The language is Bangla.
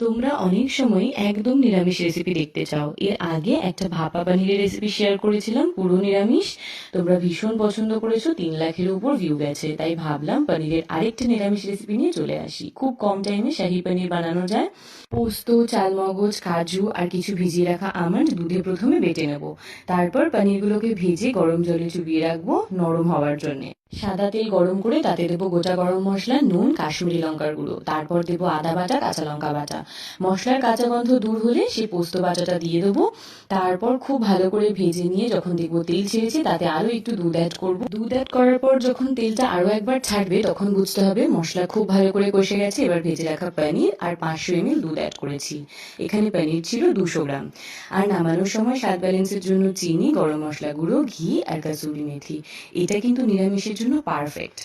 তোমরা অনেক সময় একদম নিরামিষ রেসিপি দেখতে চাও। এর আগে একটা ভাপা পানিরের রেসিপি শেয়ার করেছিলাম, পুরো নিরামিষ। তোমরা ভীষণ পছন্দ করেছ, তিন লাখের উপর ভিউ গেছে। তাই ভাবলাম পনিরের আরেকটা নিরামিষ রেসিপি নিয়ে চলে আসি। খুব কম টাইমে শাহি পনির বানানো যায়। পোস্ত, চালমগজ, কাজু আর কিছু ভিজিয়ে রাখা আমন্ড দুধে প্রথমে বেটে নেব। তারপর পনিরগুলোকে ভেজে গরম জলে চুবিয়ে রাখব নরম হওয়ার জন্য। সাদা তেল গরম করে তাতে দেবো গোটা গরম মশলা, নুন, কাশ্মীরি লঙ্কার গুঁড়ো। তারপর দেবো আদা বাটা, কাঁচা লঙ্কা বাটা। মশলার কাঁচা গন্ধ দূর হলে সেই পোস্ত বাটাটা দিয়ে দেবো। তারপর খুব ভালো করে ভেজে নিয়ে যখন দেখব তেল ছেড়েছে, তাতে আরও একটু দুধ অ্যাড করব। দুধ অ্যাড করার পর যখন তেলটা আরও একবার ছাড়বে, তখন বুঝতে হবে মশলা খুব ভালো করে কষে গেছে, এবার ভেজে রাখা প্যানির আর পাঁচশো এমএল দুধ অ্যাড করেছি। এখানে পনির ছিল দুশো গ্রাম। আর নামানোর সময় স্বাদ ব্যালেন্সের জন্য চিনি, গরম মশলা গুঁড়ো, ঘি আর কাসুরি মেথি এটা কিন্তু নিরামিষের জন্য পারফেক্ট